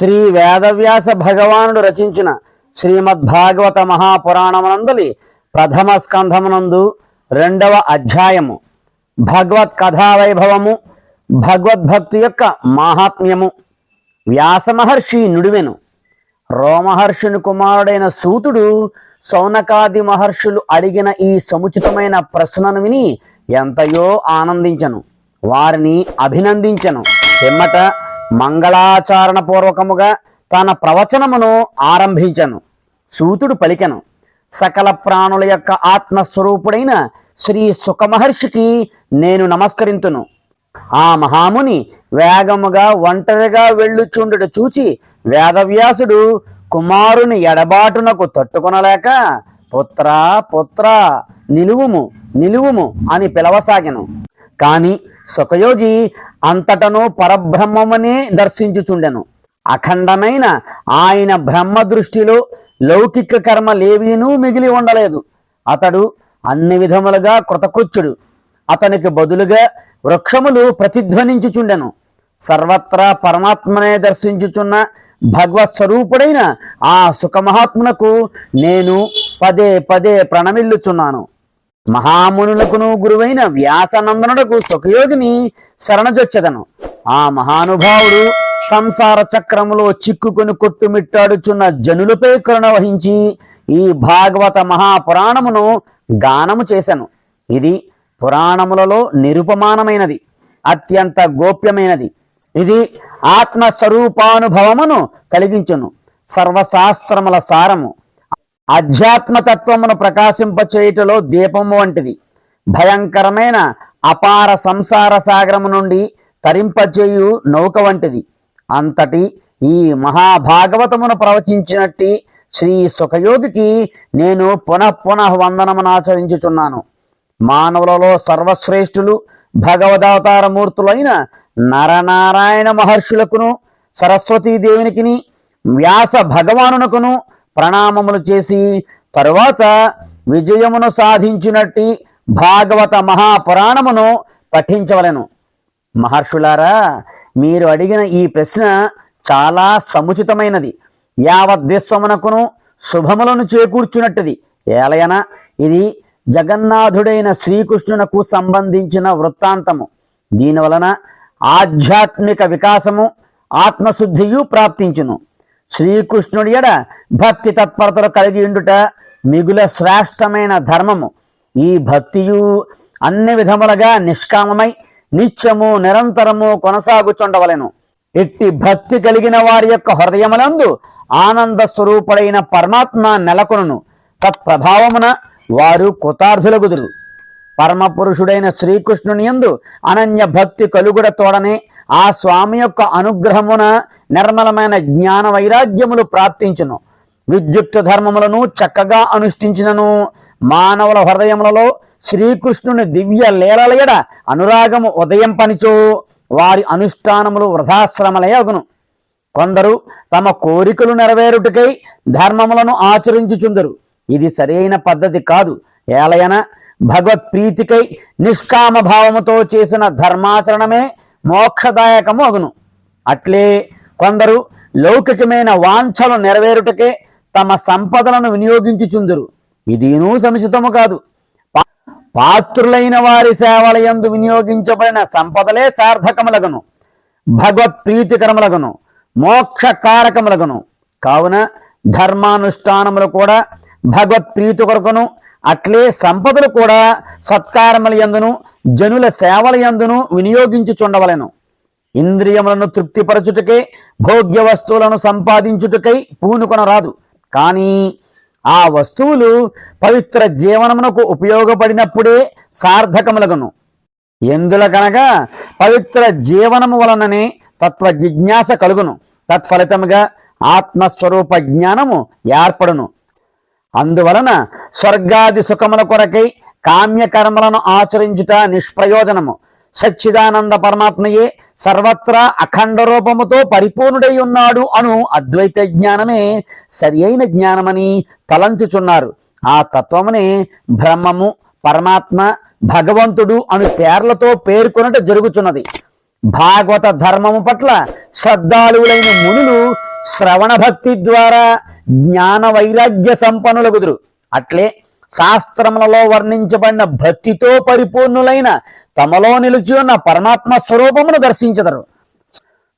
శ్రీ వేదవ్యాస భగవానుడు రచించిన శ్రీమద్భాగవత మహాపురాణమునందలి ప్రథమ స్కంధమునందు రెండవ అధ్యాయము. భగవత్ కథావైభవము భగవద్భక్తి యొక్క మాహాత్మ్యము. వ్యాస మహర్షి నుడివెను. రోమహర్షుని కుమారుడైన సూతుడు సౌనకాది మహర్షులు అడిగిన ఈ సముచితమైన ప్రశ్నను విని ఎంతయో ఆనందించను. వారిని అభినందించను. ఎమ్మట మంగళాచారణ పూర్వకముగా తన ప్రవచనమును ఆరంభించను. సూతుడు పలికెను సకల ప్రాణుల యొక్క ఆత్మస్వరూపుడైన శ్రీ సుఖమహర్షికి నేను నమస్కరింతును. ఆ మహాముని వేగముగా ఒంటరిగా వెళ్ళుచుండుట చూచి వేదవ్యాసుడు కుమారుని ఎడబాటునకు తట్టుకొనలేక పుత్ర పుత్ర నిలువుము నిలువుము అని పిలవసాగెను. కానీ సుఖయోగి అంతటను పరబ్రహ్మమునే దర్శించుచుండెను. అఖండమైన ఆయన బ్రహ్మ దృష్టిలో లౌకిక కర్మలేవీనూ మిగిలి ఉండలేదు. అతడు అన్ని విధములుగా కృతకృత్యుడు. అతనికి బదులుగా వృక్షములు ప్రతిధ్వనించుచుండెను. సర్వత్రా పరమాత్మనే దర్శించుచున్న భగవత్ స్వరూపుడైన ఆ సుఖమహాత్మునకు నేను పదే పదే ప్రణమిల్లుచున్నాను. మహామునులకును గురువైన వ్యాసనందనుడకు సుఖయోగిని శరణజొచ్చదను. ఆ మహానుభావుడు సంసార చక్రములో చిక్కుకొని కొట్టుమిట్టాడుచున్న జనులపై కరుణ వహించి ఈ భాగవత మహాపురాణమును గానము చేశాను ఇది పురాణములలో నిరుపమానమైనది అత్యంత గోప్యమైనది. ఇది ఆత్మస్వరూపానుభవమును కలిగించును. సర్వశాస్త్రముల సారము. అధ్యాత్మతత్వమును ప్రకాశింపచేయుటలో దీపము వంటిది. భయంకరమైన అపార సంసార సాగరము నుండి తరింపచేయు నౌక వంటిది. అంతటి ఈ మహాభాగవతమును ప్రవచించినట్టి శ్రీ సుఖయోగికి నేను పునః పునః వందనమునాచరించుచున్నాను మానవులలో సర్వశ్రేష్ఠులు భగవదవతారమూర్తులైన నరనారాయణ మహర్షులకును సరస్వతీదేవునికిని వ్యాస భగవానునకును ప్రణామములు చేసి తరువాత విజయమును సాధించినట్టి భాగవత మహాపురాణమును పఠించవలెను. మహర్షులారా మీరు అడిగిన ఈ ప్రశ్న చాలా సముచితమైనది. యావద్విశ్వమునకును శుభములను చేకూర్చున్నట్టుది ఏలయన ఇది జగన్నాథుడైన శ్రీకృష్ణునకు సంబంధించిన వృత్తాంతము. దీనివలన ఆధ్యాత్మిక వికాసము ఆత్మశుద్ధియు ప్రాప్తించును. శ్రీకృష్ణుడి ఎడ భక్తి తత్పరతలు కలిగి ఉండుట మిగుల శ్రేష్టమైన ధర్మము. ఈ భక్తియు అన్ని విధములుగా నిష్కామమై నిత్యము నిరంతరము కొనసాగుచుండవలెను. ఎట్టి భక్తి కలిగిన వారి యొక్క హృదయములందు ఆనంద స్వరూపుడైన పరమాత్మ నెలకొనును. తత్ప్రభావమున వారు కృతార్థులగుదురు. పరమ పురుషుడైన శ్రీకృష్ణుని యందు అనన్య భక్తి కలుగుడ తోడనే ఆ స్వామి యొక్క అనుగ్రహమున నిర్మలమైన జ్ఞాన వైరాగ్యములు ప్రాప్తించును. విద్యుక్త ధర్మములను చక్కగా అనుష్ఠించినను. మానవుల హృదయములలో శ్రీకృష్ణుని దివ్య లీలలయడ అనురాగము ఉదయం పనిచో వారి అనుష్ఠానములు వృధాశ్రమలయగును కొందరు తమ కోరికలు నెరవేరుటకై ధర్మములను ఆచరించుచుందరు. ఇది సరైన పద్ధతి కాదు. ఏలయన భగవత్ ప్రీతికై నిష్కామ భావముతో చేసిన ధర్మాచరణమే మోక్షదాయకము అగును. అట్లే కొందరు లౌకికమైన వాంఛలు నెరవేరుటకే తమ సంపదలను వినియోగించుచుందురు. ఇదినూ సముచితము కాదు. పాత్రులైన వారి సేవలయందు వినియోగించబడిన సంపదలే సార్థకములగను. భగవత్ ప్రీతికరములగను మోక్ష కారకములగను కావున ధర్మానుష్ఠానములు కూడా భగవత్ ప్రీతి కొరకును అట్లే సంపదలు కూడా సత్కారముల యందును జనుల సేవల యందును వినియోగించుచుండవలెను. ఇంద్రియములను తృప్తిపరచుటకై భోగ్య వస్తువులను సంపాదించుటకై పూనుకొనరాదు కానీ ఆ వస్తువులు పవిత్ర జీవనమునకు ఉపయోగపడినప్పుడే సార్థకములగును. ఎందులకనగా పవిత్ర జీవనము వలననే తత్వ జిజ్ఞాస కలుగును. తత్ఫలితముగా ఆత్మస్వరూప జ్ఞానము ఏర్పడును. అందువలన స్వర్గాది సుఖముల కొరకై కామ్యకర్మలను ఆచరించుట నిష్ప్రయోజనము. సచ్చిదానంద పరమాత్మయే సర్వత్రా అఖండ రూపముతో పరిపూర్ణుడై ఉన్నాడు అను అద్వైత జ్ఞానమే సరి అయిన జ్ఞానమని తలంచుచున్నారు. ఆ తత్వమునే బ్రహ్మము పరమాత్మ భగవంతుడు అను పేర్లతో పేర్కొనట జరుగుచున్నది. భాగవత ధర్మము పట్ల శ్రద్ధాలువులైన మునులు శ్రవణ భక్తి ద్వారా జ్ఞాన వైరాగ్య సంపన్నులగుదురు అట్లే శాస్త్రములలో వర్ణించబడిన భక్తితో పరిపూర్ణులైన తమలో నిలిచి ఉన్న పరమాత్మ స్వరూపమును దర్శించదరు.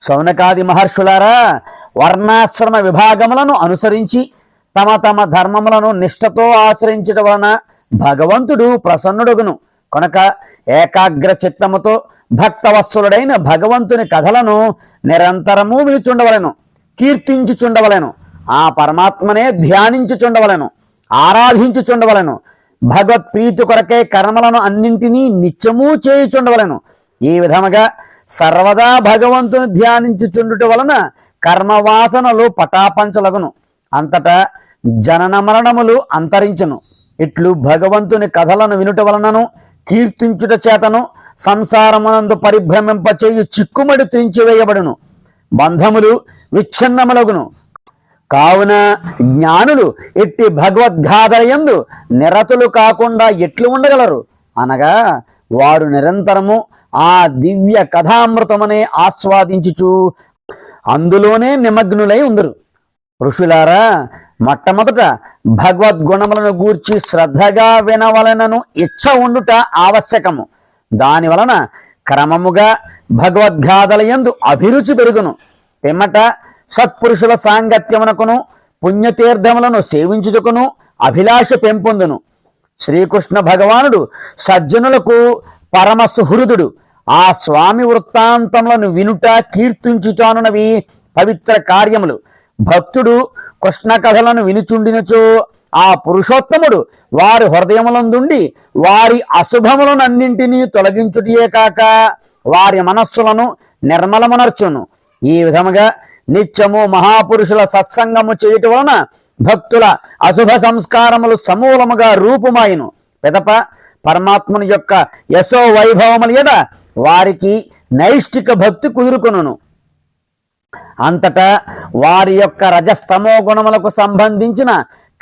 సౌనకాది మహర్షులారా వర్ణాశ్రమ విభాగములను అనుసరించి తమ తమ ధర్మములను నిష్ఠతో ఆచరించడం వలన భగవంతుడు ప్రసన్నుడుగును. కనుక ఏకాగ్ర చిత్తముతో భక్తవత్సలుడైన భగవంతుని కథలను నిరంతరము విలుచుండవలను కీర్తించుచుండవలెను. ఆ పరమాత్మనే ధ్యానించుచుండవలెను ఆరాధించుచుండవలెను భగవత్ ప్రీతి కొరకే కర్మలను అన్నింటినీ నిత్యము చేయుచుండవలెను. ఈ విధముగా సర్వదా భగవంతుని ధ్యానించుచుండుట వలన కర్మవాసనలు పటాపంచలగును. అంతటా జనన మరణములు అంతరించును. ఇట్లు భగవంతుని కథలను వినుట వలనను కీర్తించుట చేతను సంసారమునందు పరిభ్రమింపచేయు చిక్కుమడి త్రించివేయబడును. బంధములు విచ్ఛిన్నములగును. కావున జ్ఞానులు ఎట్టి భగవద్గాథయందు నిరతులు కాకుండా ఎట్లు ఉండగలరు? అనగా వారు నిరంతరము ఆ దివ్య కథామృతమనే ఆస్వాదించుచు అందులోనే నిమగ్నులై ఉందరు. ఋషులారా మొట్టమొదట భగవద్గుణములను గూర్చి శ్రద్ధగా వినవలనను ఇచ్చ ఉండుట ఆవశ్యకము. దాని వలన క్రమముగా భగవద్గాథలయందు అభిరుచి పెరుగును. పిమ్మట సత్పురుషుల సాంగత్యమునకును పుణ్యతీర్థములను సేవించుటకును అభిలాష పెంపొందును. శ్రీకృష్ణ భగవానుడు సజ్జనులకు పరమ సుహృదుడు ఆ స్వామి వృత్తాంతములను వినుట కీర్తించుచానునవి పవిత్ర కార్యములు. భక్తుడు కృష్ణ కథలను వినుచుండినచో ఆ పురుషోత్తముడు వారి హృదయములందుండి వారి అశుభములనన్నింటినీ తొలగించుటయే కాక వారి మనస్సులను నిర్మలమునర్చును. ఈ విధముగా నిత్యము మహాపురుషుల సత్సంగము చేయటం వలన భక్తుల అశుభ సంస్కారములు సమూలముగా రూపుమాయను. పిదప పరమాత్ముని యొక్క యశో వైభవముల ఎద వారికి నైష్టిక భక్తి కుదురుకొనును. అంతటా వారి యొక్క రజస్తమో గుణములకు సంబంధించిన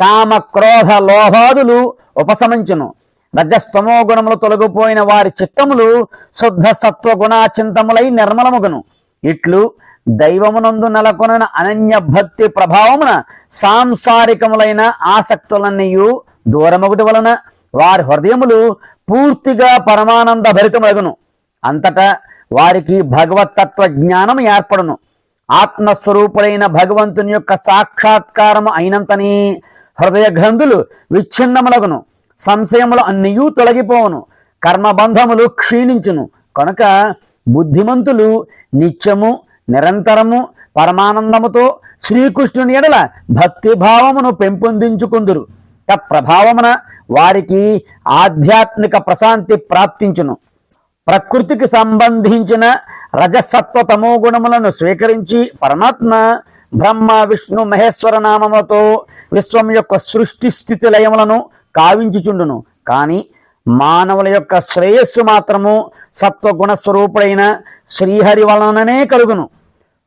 కామ క్రోధ లోభాదులు ఉపశమించును. రజస్తమో గుణములు తొలగిపోయిన వారి చిత్తములు శుద్ధ సత్వగుణాచింతములై నిర్మలముగును. ఇట్లు దైవమునందు నెలకొన అనన్య భక్తి ప్రభావమున సాంసారికములైన ఆసక్తులన్నయు దూరమగుటి వలన వారి హృదయములు పూర్తిగా పరమానంద భరితమగును అంతటా వారికి భగవతత్వ జ్ఞానం ఏర్పడును. ఆత్మస్వరూపుడైన భగవంతుని యొక్క సాక్షాత్కారము అయినంతని హృదయ గ్రంథులు విచ్ఛిన్నములగును. సంశయములు అన్నీయూ తొలగిపోవును. కర్మబంధములు క్షీణించును. కనుక బుద్ధిమంతులు నిత్యము నిరంతరము పరమానందముతో శ్రీకృష్ణుని ఎడల భక్తిభావమును పెంపొందించుకుందురు. తత్ప్రభావమున వారికి ఆధ్యాత్మిక ప్రశాంతి ప్రాప్తించును. ప్రకృతికి సంబంధించిన రజసత్వ తమో గుణములను స్వీకరించి పరమాత్మ బ్రహ్మ విష్ణు మహేశ్వర నామములతో విశ్వం యొక్క సృష్టి స్థితి లయములను కావించుచుండును. కానీ మానవుల యొక్క శ్రేయస్సు మాత్రము సత్వగుణ స్వరూపుడైన శ్రీహరి వలననే కలుగును.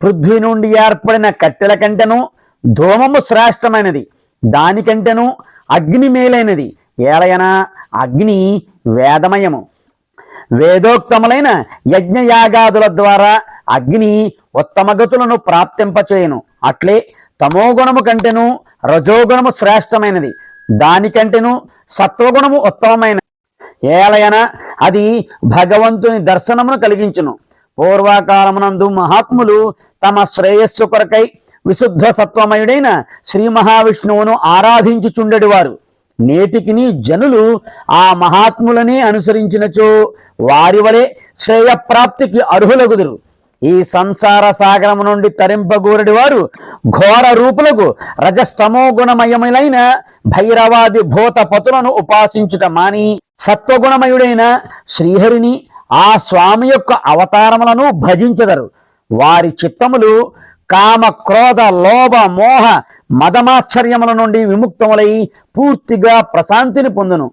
పృథ్వీ నుండి ఏర్పడిన కట్టెల కంటెను ధూమము శ్రేష్టమైనది. దానికంటెను అగ్ని మేలైనది. ఏలయన అగ్ని వేదమయము. వేదోక్తములైన యజ్ఞయాగాదుల ద్వారా అగ్ని ఉత్తమగతులను ప్రాప్తింపచేయును. అట్లే తమోగుణము కంటెను రజోగుణము శ్రేష్టమైనది. దానికంటెను సత్వగుణము ఉత్తమమైనది. ఏలయన అది భగవంతుని దర్శనమును కలిగించును. పూర్వకాలమునందు మహాత్ములు తమ శ్రేయస్సు కొరకై విశుద్ధ సత్వమయుడైన శ్రీ మహావిష్ణువును ఆరాధించుచుండెడివారు. నేటికిని జనులు ఆ మహాత్ములనే అనుసరించినచో వారి వలె శ్రేయప్రాప్తికి అర్హులగుదురు. ఈ సంసార సాగరము నుండి తరింపగూరడి వారు ఘోర రూపులకు రజస్తమో గుణమయములైన భైరవాది భూత పతులను ఉపాసించుట మాని సత్వగుణమయుడైన శ్రీహరిని ఆ స్వామి యొక్క అవతారములను భజించదరు. వారి చిత్తములు కామ క్రోధ లోభ మోహ మదమాశ్చర్యముల నుండి విముక్తములై పూర్తిగా ప్రశాంతిని పొందును.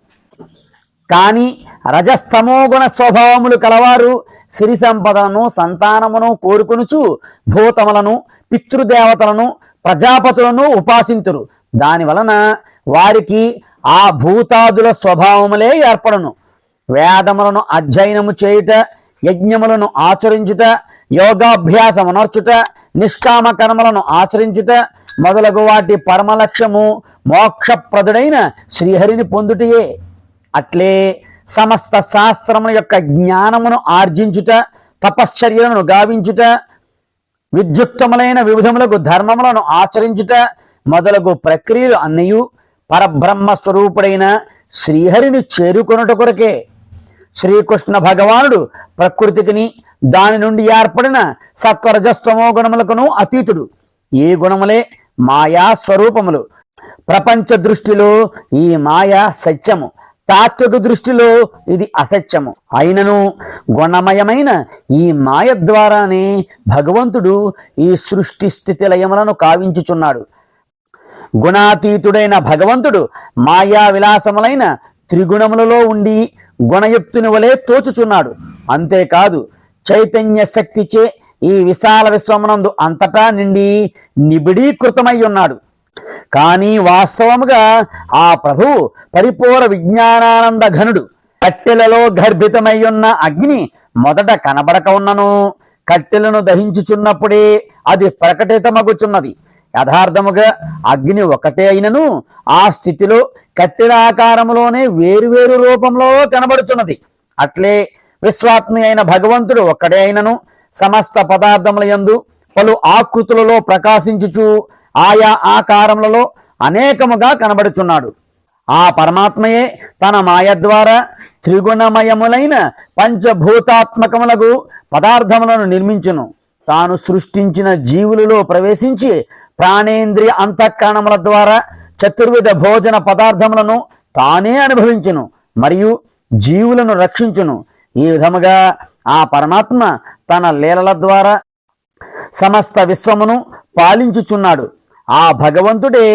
కానీ రజస్తమోగుణ స్వభావములు కలవారు సిరి సంపదను సంతానమును కోరుకొనుచు భూతములను పితృదేవతలను ప్రజాపతులను ఉపాసింతురు. దాని వలన వారికి ఆ భూతాదుల స్వభావములే ఏర్పడను. వేదములను అధ్యయనము చేయుట యజ్ఞములను ఆచరించుట యోగాభ్యాసమునర్చుట నిష్కామ కర్మలను ఆచరించుట మొదలగు వాటి పరమలక్ష్యము మోక్షప్రదుడైన శ్రీహరిని పొందుటయే. అట్లే సమస్త శాస్త్రముల యొక్క జ్ఞానమును ఆర్జించుట తపశ్చర్యలను గావించుట విద్యుక్తములైన వివిధములకు ధర్మములను ఆచరించుట మొదలగు ప్రక్రియలు అన్నయు పరబ్రహ్మ స్వరూపుడైన శ్రీహరిని చేరుకొనుట కొరకే. శ్రీకృష్ణ భగవానుడు ప్రకృతికిని దాని నుండి ఏర్పడిన సత్వరజస్తమో గుణములకును అతీతుడు. ఈ గుణములే మాయా స్వరూపములు. ప్రపంచ దృష్టిలో ఈ మాయ సత్యము. తాత్విక దృష్టిలో ఇది అసత్యము. అయినను గుణమయమైన ఈ మాయ ద్వారానే భగవంతుడు ఈ సృష్టి స్థితి లయములను కావించుచున్నాడు. గుణాతీతుడైన భగవంతుడు మాయా విలాసములైన త్రిగుణములలో ఉండి గుణయుక్తుని వలె తోచుచున్నాడు. అంతేకాదు చైతన్య శక్తిచే ఈ విశాల విశ్వమునందు అంతటా నిండి నిబిడీకృతమై ఉన్నాడు. కానీ వాస్తవముగా ఆ ప్రభువు పరిపూర్ణ విజ్ఞానానంద ఘనుడు. కట్టెలలో గర్భితమై ఉన్న అగ్ని మొదట కనబడక ఉన్నను. కట్టెలను దహించుచున్నప్పుడే అది ప్రకటితమగుచున్నది. యథార్థముగా అగ్ని ఒకటే అయినను ఆ స్థితిలో కట్టెల ఆకారములోనే వేరువేరు రూపంలో కనబడుచున్నది. అట్లే విశ్వాత్మి అయిన భగవంతుడు ఒక్కడే అయినను సమస్త పదార్థముల యందు పలు ఆకృతులలో ప్రకాశించుచు ఆయా ఆకారములలో అనేకముగా కనబడుచున్నాడు. ఆ పరమాత్మయే తన మాయ ద్వారా త్రిగుణమయములైన పంచభూతాత్మకములకు పదార్థములను నిర్మించును. తాను సృష్టించిన జీవులలో ప్రవేశించి ప్రాణేంద్రియ అంతఃకరణముల ద్వారా చతుర్విధ భోజన పదార్థములను తానే అనుభవించును మరియు జీవులను రక్షించును. ఈ విధముగా ఆ పరమాత్మ తన లీలల ద్వారా సమస్త విశ్వమును పాలించుచున్నాడు. ఆ భగవంతుడే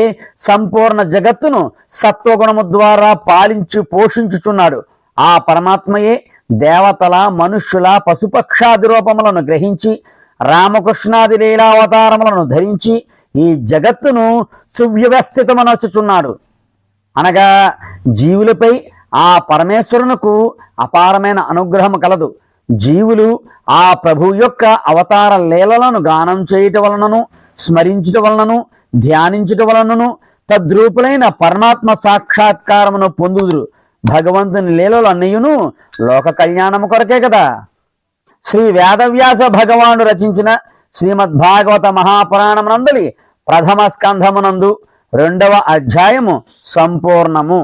సంపూర్ణ జగత్తును సత్వగుణము ద్వారా పాలించి పోషించుచున్నాడు. ఆ పరమాత్మయే దేవతల మనుష్యుల పశుపక్షాది రూపములను గ్రహించి రామకృష్ణాది లీలావతారములను ధరించి ఈ జగత్తును సువ్యవస్థితమనొచ్చుచున్నాడు అనగా జీవులపై ఆ పరమేశ్వరునకు అపారమైన అనుగ్రహం కలదు. జీవులు ఆ ప్రభు యొక్క అవతార లీలలను గానం చేయుట వలనను స్మరించుట వలనను ధ్యానించుట వలనను తద్రూపులైన పరమాత్మ సాక్షాత్కారమును పొందుదురు. భగవంతుని లీలలు అన్నయ్యును లోక కళ్యాణము కొరకే కదా. శ్రీ వేదవ్యాస భగవానుడు రచించిన శ్రీమద్ భాగవత మహాపురాణమునందలి ప్రథమ స్కంధమునందు రెండవ అధ్యాయము సంపూర్ణము.